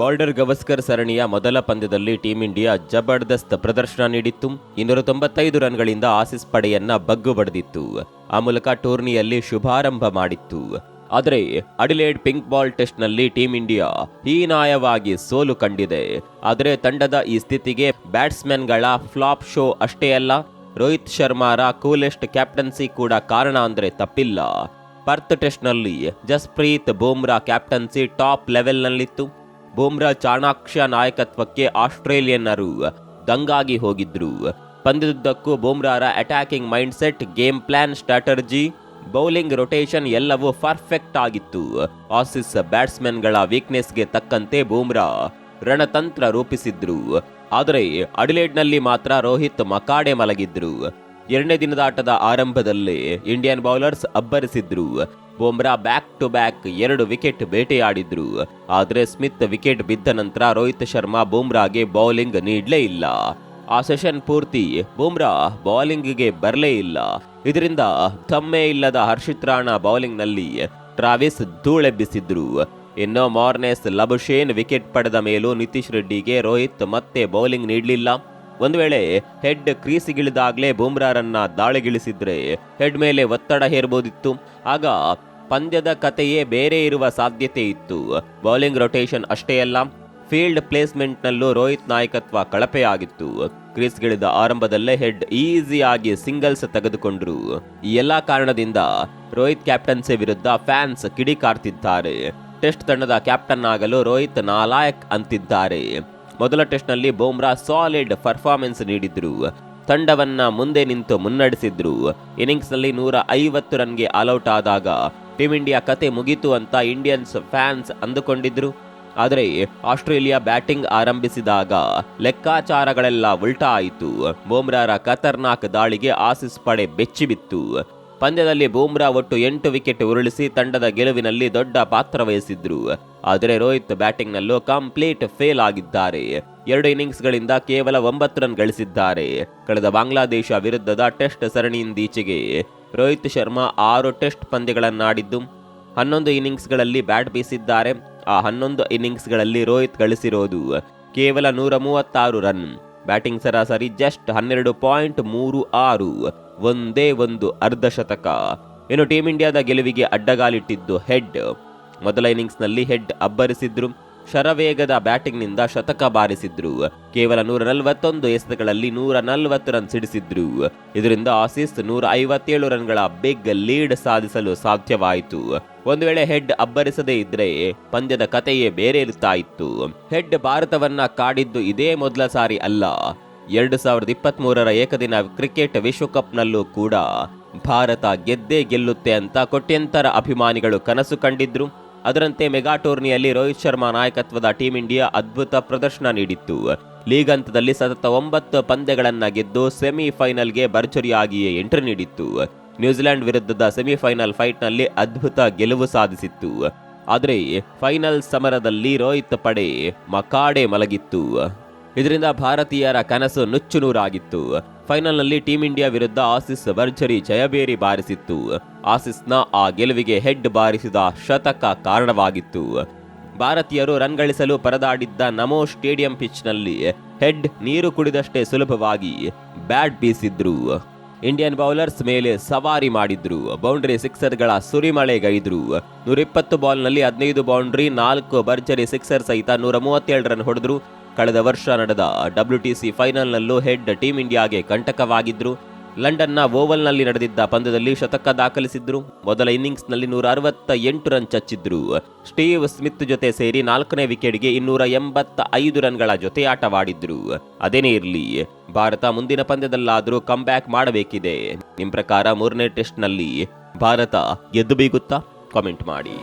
Border Gavaskar ಸರಣಿಯ ಮೊದಲ ಪಂದ್ಯದಲ್ಲಿ ಟೀಂ ಇಂಡಿಯಾ ಜಬರ್ದಸ್ತ್ ಪ್ರದರ್ಶನ ನೀಡಿತ್ತು. ಇನ್ನೂರ ತೊಂಬತ್ತೈದು ರನ್ಗಳಿಂದ ಆಸಿಸ್ ಪಡೆಯನ್ನ ಬಗ್ಗು ಬಡಿದಿತ್ತು. ಆ ಮೂಲಕ ಟೂರ್ನಿಯಲ್ಲಿ ಶುಭಾರಂಭ ಮಾಡಿತ್ತು. ಆದರೆ ಅಡಿಲೇಡ್ ಪಿಂಕ್ ಬಾಲ್ ಟೆಸ್ಟ್ನಲ್ಲಿ ಟೀಂ ಇಂಡಿಯಾ ಹೀನಾಯವಾಗಿ ಸೋಲು ಕಂಡಿದೆ. ಆದರೆ ತಂಡದ ಈ ಸ್ಥಿತಿಗೆ ಬ್ಯಾಟ್ಸ್ಮನ್ಗಳ ಫ್ಲಾಪ್ ಶೋ ಅಷ್ಟೇ ಅಲ್ಲ, ರೋಹಿತ್ ಶರ್ಮಾರ ಕೂಲೆಸ್ಟ್ ಕ್ಯಾಪ್ಟನ್ಸಿ ಕೂಡ ಕಾರಣ ಅಂದರೆ ತಪ್ಪಿಲ್ಲ. ಪರ್ತ್ ಟೆಸ್ಟ್ನಲ್ಲಿ ಜಸ್ಪ್ರೀತ್ ಬೂಮ್ರಾ ಕ್ಯಾಪ್ಟನ್ಸಿ ಟಾಪ್ ಲೆವೆಲ್ನಲ್ಲಿತ್ತು. ಬೂಮ್ರಾ ಚಾಣಾಕ್ಷ ನಾಯಕತ್ವಕ್ಕೆ ಆಸ್ಟ್ರೇಲಿಯನ್ನರು ದಂಗಾಗಿ ಹೋಗಿದ್ರು. ಪಂದ್ಯದುದ್ದಕ್ಕೂ ಬೂಮ್ರಾರ attacking mindset game plan strategy bowling rotation ಎಲ್ಲವೂ ಪರ್ಫೆಕ್ಟ್ ಆಗಿತ್ತು. ಆಸಿಸ್ ಬ್ಯಾಟ್ಸ್ಮನ್ಗಳ ವೀಕ್ನೆಸ್ಗೆ ತಕ್ಕಂತೆ ಬೂಮ್ರಾ ರಣತಂತ್ರ ರೂಪಿಸಿದ್ರು. ಆದರೆ ಅಡಿಲೇಡ್ನಲ್ಲಿ ಮಾತ್ರ ರೋಹಿತ್ ಮಕಾಡೆ ಮಲಗಿದ್ರು. ಎರಡನೇ ದಿನದ ಆಟದ ಆರಂಭದಲ್ಲೇ ಇಂಡಿಯನ್ ಬೌಲರ್ಸ್ ಅಬ್ಬರಿಸಿದ್ರು. ಬೂಮ್ರಾ ಬ್ಯಾಕ್ ಟು ಬ್ಯಾಕ್ ಎರಡು ವಿಕೆಟ್ ಬೇಟೆಯಾಡಿದ್ರು. ಆದರೆ ಸ್ಮಿತ್ ವಿಕೆಟ್ ಬಿದ್ದ ನಂತರ ರೋಹಿತ್ ಶರ್ಮಾ ಬೂಮ್ರಾಗೆ ಬೌಲಿಂಗ್ ನೀಡಲೇ ಇಲ್ಲ. ಆ ಸೆಷನ್ ಪೂರ್ತಿ ಬೂಮ್ರಾ ಬೌಲಿಂಗ್ಗೆ ಬರಲೇ ಇಲ್ಲ. ಇದರಿಂದ ತಮ್ಮೇ ಇಲ್ಲದ ಹರ್ಷಿತ್ ರಾಣಾ ಬೌಲಿಂಗ್ನಲ್ಲಿ ಟ್ರಾವಿಸ್ ಧೂಳೆಬ್ಬಿಸಿದ್ರು ಇನ್ನು ಮಾರ್ನೆಸ್ ಲಬುಶೇನ್ ವಿಕೆಟ್ ಪಡೆದ ಮೇಲೂ ನಿತೀಶ್ ರೆಡ್ಡಿಗೆ ರೋಹಿತ್ ಮತ್ತೆ ಬೌಲಿಂಗ್ ನೀಡಲಿಲ್ಲ. ಒಂದು ವೇಳೆ ಹೆಡ್ ಕ್ರೀಸಿಗಿಳಿದಾಗಲೇ ಬೂಮ್ರಾರನ್ನ ದಾಳಿಗಿಳಿಸಿದ್ರೆ ಹೆಡ್ ಮೇಲೆ ಒತ್ತಡ ಹೇರ್ಬೋದಿತ್ತು ಆಗ ಪಂದ್ಯದ ಕತೆಯೇ ಬೇರೆ ಇರುವ ಸಾಧ್ಯತೆ ಇತ್ತು. ಬೌಲಿಂಗ್ ರೊಟೇಷನ್ ಅಷ್ಟೇ ಅಲ್ಲ, ಫೀಲ್ಡ್ ಪ್ಲೇಸ್ಮೆಂಟ್ನಲ್ಲೂ ರೋಹಿತ್ ನಾಯಕತ್ವ ಕಳಪೆಯಾಗಿತ್ತು. ಕ್ರೀಸ್ಗಿಳಿದ ಆರಂಭದಲ್ಲೇ ಹೆಡ್ ಈಸಿಯಾಗಿ ಸಿಂಗಲ್ಸ್ ತೆಗೆದುಕೊಂಡ್ರು. ಈ ಎಲ್ಲಾ ಕಾರಣದಿಂದ ರೋಹಿತ್ ಕ್ಯಾಪ್ಟನ್ಸಿ ವಿರುದ್ಧ ಫ್ಯಾನ್ಸ್ ಕಿಡಿಕಾರ್ತಿದ್ದಾರೆ ಟೆಸ್ಟ್ ತಂಡದ ಕ್ಯಾಪ್ಟನ್ ಆಗಲು ರೋಹಿತ್ ನಾಲಾಯಕ್ ಅಂತಿದ್ದಾರೆ. ಮೊದಲ ಟೆಸ್ಟ್ನಲ್ಲಿ ಬೂಮ್ರಾ ಸಾಲಿಡ್ ಪರ್ಫಾರ್ಮೆನ್ಸ್ ನೀಡಿದ್ರು. ತಂಡವನ್ನ ಮುಂದೆ ನಿಂತು ಮುನ್ನಡೆಸಿದ್ರು. ಇನ್ನಿಂಗ್ಸ್ನಲ್ಲಿ ನೂರ ಐವತ್ತು ರನ್ಗೆ ಆಲ್ಔಟ್ ಆದಾಗ ಟೀಂ ಇಂಡಿಯಾ ಕತೆ ಮುಗಿತು ಅಂತ ಇಂಡಿಯನ್ಸ್ ಫ್ಯಾನ್ಸ್ ಅಂದುಕೊಂಡಿದ್ರು. ಆದರೆ ಆಸ್ಟ್ರೇಲಿಯಾ ಬ್ಯಾಟಿಂಗ್ ಆರಂಭಿಸಿದಾಗ ಲೆಕ್ಕಾಚಾರಗಳೆಲ್ಲ ಉಲ್ಟಾ ಆಯಿತು. ಬೂಮ್ರಾರ ಖತರ್ನಾಕ್ ದಾಳಿಗೆ ಆಸಿಸ್ ಪಡೆ ಬೆಚ್ಚಿಬಿತ್ತು ಪಂದ್ಯದಲ್ಲಿ ಬೂಮ್ರಾ ಒಟ್ಟು ಎಂಟು ವಿಕೆಟ್ ಉರುಳಿಸಿ ತಂಡದ ಗೆಲುವಿನಲ್ಲಿ ದೊಡ್ಡ ಪಾತ್ರ ವಹಿಸಿದ್ರು. ಆದರೆ ರೋಹಿತ್ ಬ್ಯಾಟಿಂಗ್ನಲ್ಲೂ ಕಂಪ್ಲೀಟ್ ಫೇಲ್ ಆಗಿದ್ದಾರೆ. ಎರಡು ಇನ್ನಿಂಗ್ಸ್ಗಳಿಂದ ಕೇವಲ ಒಂಬತ್ತು ರನ್ ಗಳಿಸಿದ್ದಾರೆ. ಕಳೆದ ಬಾಂಗ್ಲಾದೇಶ ವಿರುದ್ಧದ ಟೆಸ್ಟ್ ಸರಣಿಯಿಂದೀಚೆಗೆ ರೋಹಿತ್ ಶರ್ಮಾ ಆರು ಟೆಸ್ಟ್ ಪಂದ್ಯಗಳನ್ನಾಡಿದ್ದು ಹನ್ನೊಂದು ಇನ್ನಿಂಗ್ಸ್ಗಳಲ್ಲಿ ಬ್ಯಾಟ್ ಬೀಸಿದ್ದಾರೆ. ಆ ಹನ್ನೊಂದು ಇನ್ನಿಂಗ್ಸ್ಗಳಲ್ಲಿ ರೋಹಿತ್ ಗಳಿಸಿರೋದು ಕೇವಲ ನೂರ ಮೂವತ್ತಾರು ರನ್. ಬ್ಯಾಟಿಂಗ್ ಸರಾಸರಿ ಜಸ್ಟ್ ಹನ್ನೆರಡು ಪಾಯಿಂಟ್ ಮೂರು ಆರು, ಒಂದೇ ಒಂದು ಅರ್ಧ ಶತಕ. ಇನ್ನು ಟೀಂ ಇಂಡಿಯಾದ ಗೆಲುವಿಗೆ ಅಡ್ಡಗಾಲಿಟ್ಟಿದ್ದು ಹೆಡ್. ಮೊದಲ ಇನ್ನಿಂಗ್ಸ್ನಲ್ಲಿ ಹೆಡ್ ಅಬ್ಬರಿಸಿದ್ರು. ಶರವೇಗದ ಬ್ಯಾಟಿಂಗ್ನಿಂದ ಶತಕ ಬಾರಿಸಿದ್ರು. ಕೇವಲ ನೂರ ನಲವತ್ತೊಂದು ಎಸೆತಗಳಲ್ಲಿ ನೂರ ನಲವತ್ತು ರನ್ ಸಿಡಿಸಿದ್ರು. ಇದರಿಂದ ಆಸೀಸ್ ನೂರ ಐವತ್ತೇಳು ರನ್ಗಳ ಬಿಗ್ ಲೀಡ್ ಸಾಧಿಸಲು ಸಾಧ್ಯವಾಯಿತು. ಒಂದು ವೇಳೆ ಹೆಡ್ ಅಬ್ಬರಿಸದೇ ಇದ್ರೆ ಪಂದ್ಯದ ಕಥೆಯೇ ಬೇರೆ ಇರುತ್ತಾ ಇತ್ತು. ಹೆಡ್ ಭಾರತವನ್ನ ಕಾಡಿದ್ದು ಇದೇ ಮೊದಲ ಸಾರಿ ಅಲ್ಲ. ಎರಡು ಸಾವಿರದ ಇಪ್ಪತ್ತ್ ಮೂರರ ಏಕದಿನ ಕ್ರಿಕೆಟ್ ವಿಶ್ವಕಪ್ನಲ್ಲೂ ಕೂಡ ಭಾರತ ಗೆದ್ದೇ ಗೆಲ್ಲುತ್ತೆ ಅಂತ ಕೋಟ್ಯಂತರ ಅಭಿಮಾನಿಗಳು ಕನಸು ಕಂಡಿದ್ರು. ಅದರಂತೆ ಮೆಗಾ ಟೂರ್ನಿಯಲ್ಲಿ ರೋಹಿತ್ ಶರ್ಮಾ ನಾಯಕತ್ವದ ಟೀಂ ಇಂಡಿಯಾ ಅದ್ಭುತ ಪ್ರದರ್ಶನ ನೀಡಿತ್ತು. ಲೀಗ್ ಹಂತದಲ್ಲಿ ಸತತ ಒಂಬತ್ತು ಪಂದ್ಯಗಳನ್ನು ಗೆದ್ದು ಸೆಮಿಫೈನಲ್ಗೆ ಭರ್ಜರಿಯಾಗಿಯೇ ಎಂಟ್ರಿ ನೀಡಿತ್ತು. ನ್ಯೂಜಿಲೆಂಡ್ ವಿರುದ್ಧದ ಸೆಮಿಫೈನಲ್ ಫೈಟ್ನಲ್ಲಿ ಅದ್ಭುತ ಗೆಲುವು ಸಾಧಿಸಿತ್ತು. ಆದರೆ ಫೈನಲ್ ಸಮರದಲ್ಲಿ ರೋಹಿತ್ ಪಡೆ ಮಕಾಡೆ ಮಲಗಿತ್ತು. ಇದರಿಂದ ಭಾರತೀಯರ ಕನಸು ನುಚ್ಚುನೂರಾಗಿತ್ತು. ಫೈನಲ್ನಲ್ಲಿ ಟೀಂ ಇಂಡಿಯಾ ವಿರುದ್ಧ ಆಸಿಸ್ ಭರ್ಜರಿ ಜಯಬೇರಿ ಬಾರಿಸಿತ್ತು. ಆಸಿಸ್ನ ಆ ಗೆಲುವಿಗೆ ಹೆಡ್ ಬಾರಿಸಿದ ಶತಕ ಕಾರಣವಾಗಿತ್ತು. ಭಾರತೀಯರು ರನ್ ಗಳಿಸಲು ಪರದಾಡಿದ್ದ ನಮೋ ಸ್ಟೇಡಿಯಂ ಪಿಚ್ನಲ್ಲಿ ಹೆಡ್ ನೀರು ಕುಡಿದಷ್ಟೇ ಸುಲಭವಾಗಿ ಬ್ಯಾಟ್ ಬೀಸಿದ್ರು. ಇಂಡಿಯನ್ ಬೌಲರ್ಸ್ ಮೇಲೆ ಸವಾರಿ ಮಾಡಿದ್ರು. ಬೌಂಡ್ರಿ ಸಿಕ್ಸರ್ಗಳ ಸುರಿಮಳೆಗೈದ್ರು ನೂರಿಪ್ಪತ್ತು ಬಾಲ್ನಲ್ಲಿ ಹದಿನೈದು ಬೌಂಡ್ರಿ, ನಾಲ್ಕು ಭರ್ಜರಿ ಸಿಕ್ಸರ್ ಸಹಿತ ನೂರ ಮೂವತ್ತೇಳು ರನ್ ಹೊಡೆದ್ರು. ಕಳೆದ ವರ್ಷ ನಡೆದ ಡಬ್ಲ್ಯೂಟಿಸಿ ಫೈನಲ್ನಲ್ಲೂ ಹೆಡ್ ಟೀಂ ಇಂಡಿಯಾಗೆ ಕಂಟಕವಾಗಿದ್ದರು ಲಂಡನ್ನ ಓವಲ್ನಲ್ಲಿ ನಡೆದಿದ್ದ ಪಂದ್ಯದಲ್ಲಿ ಶತಕ ದಾಖಲಿಸಿದ್ರು. ಮೊದಲ ಇನ್ನಿಂಗ್ಸ್ನಲ್ಲಿ ನೂರ ಅರವತ್ತ ಎಂಟು ರನ್ ಚಚ್ಚಿದ್ರು. ಸ್ಟೀವ್ ಸ್ಮಿತ್ ಜೊತೆ ಸೇರಿ ನಾಲ್ಕನೇ ವಿಕೆಟ್ಗೆ ಇನ್ನೂರ ಎಂಬತ್ತ ಐದು ರನ್ಗಳ ಜೊತೆಯಾಟವಾಡಿದ್ರು ಅದೇನೇ ಇರಲಿ, ಭಾರತ ಮುಂದಿನ ಪಂದ್ಯದಲ್ಲಾದರೂ ಬ್ಯಾಕ್ ಮಾಡಬೇಕಿದೆ. ನಿಮ್ಮ ಪ್ರಕಾರ ಮೂರನೇ ಟೆಸ್ಟ್ನಲ್ಲಿ ಭಾರತ ಗೆದ್ದು ಬೀಗುತ್ತಾ? ಕಾಮೆಂಟ್ ಮಾಡಿ.